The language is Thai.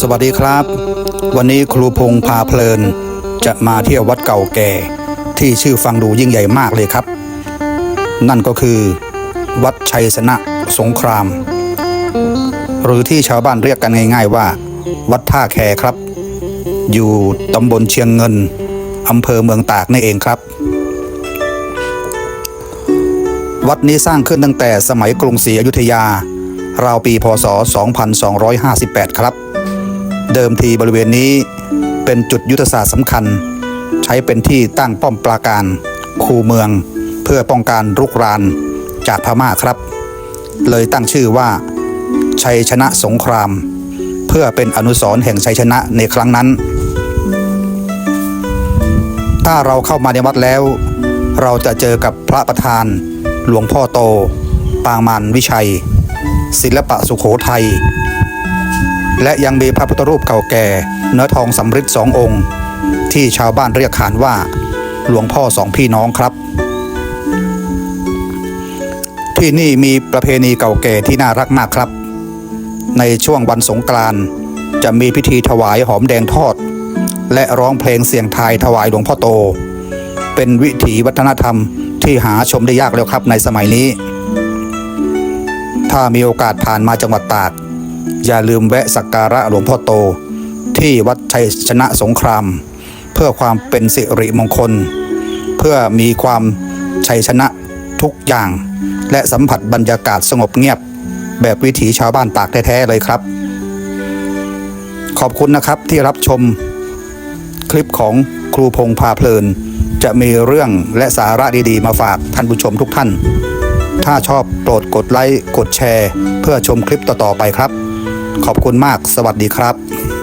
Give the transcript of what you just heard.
สวัสดีครับ วันนี้ครูพงพาเพลิน จะมาเที่ยววัดเก่าแก่ ที่ชื่อฟังดูยิ่งใหญ่มากเลยครับ นั่นก็คือ วัดชัยสนะสงคราม หรือที่ชาวบ้านเรียกกันง่าย ๆว่า วัดท่าแคครับ อยู่ตำบลเชียงเงินอำเภอเมืองตากนี่เองครับ วัดนี้สร้างขึ้นตั้งแต่สมัยกรุงศรีอยุธยาราวปีพศ 2258 ครับ เดิมทีบริเวณนี้เป็นจุดยุทธศาสตร์สำคัญ ใช้เป็นที่ตั้งป้อมปราการ คูเมือง เพื่อป้องกันรุกรานจากพม่าครับ เลยตั้งชื่อว่า ชัยชนะสงคราม เพื่อเป็นอนุสรณ์แห่งชัยชนะในครั้งนั้น ถ้าเราเข้ามาในวัดแล้ว เราจะเจอกับพระประธาน หลวงพ่อโต ปางมานวิชัย ศิลปะสุโขทัย และยังมีพระพุทธรูปเก่าแก่เนื้อทองสำริดสององค์ ที่ชาวบ้านเรียกขานว่า หลวงพ่อสองพี่น้องครับ ที่นี่มีประเพณีเก่าแก่ที่น่ารักมากครับ ในช่วงวันสงกรานต์จะมีพิธีถวายหอมแดงทอด และร้องเพลงเสียงไทายถวายหลวงพ่อโต เป็นวิถีวัฒนธรรมที่หาชมได้ยากแล้วครับในสมัยนี้ ถ้ามีโอกาสผ่านมาจังหวัดตาก อย่าลืมแวะสักการะหลวงพ่อโต ที่วัดชัยชนะสงคราม เพื่อความเป็นสิริมงคล เพื่อมีความชัยชนะทุกอย่าง และสัมผัสบรรยากาศสงบเงียบ แบบวิถีชาวบ้านตากแท้ๆเลยครับ ขอบคุณนะครับที่รับชม คลิปของครูพงพาเพลิน จะมีเรื่องและสาระดีๆ มาฝากท่านผู้ชมทุกท่าน ถ้าชอบโปรดกดไลค์กดแชร์ เพื่อชมคลิปต่อๆไปครับ ขอบคุณมาก สวัสดีครับ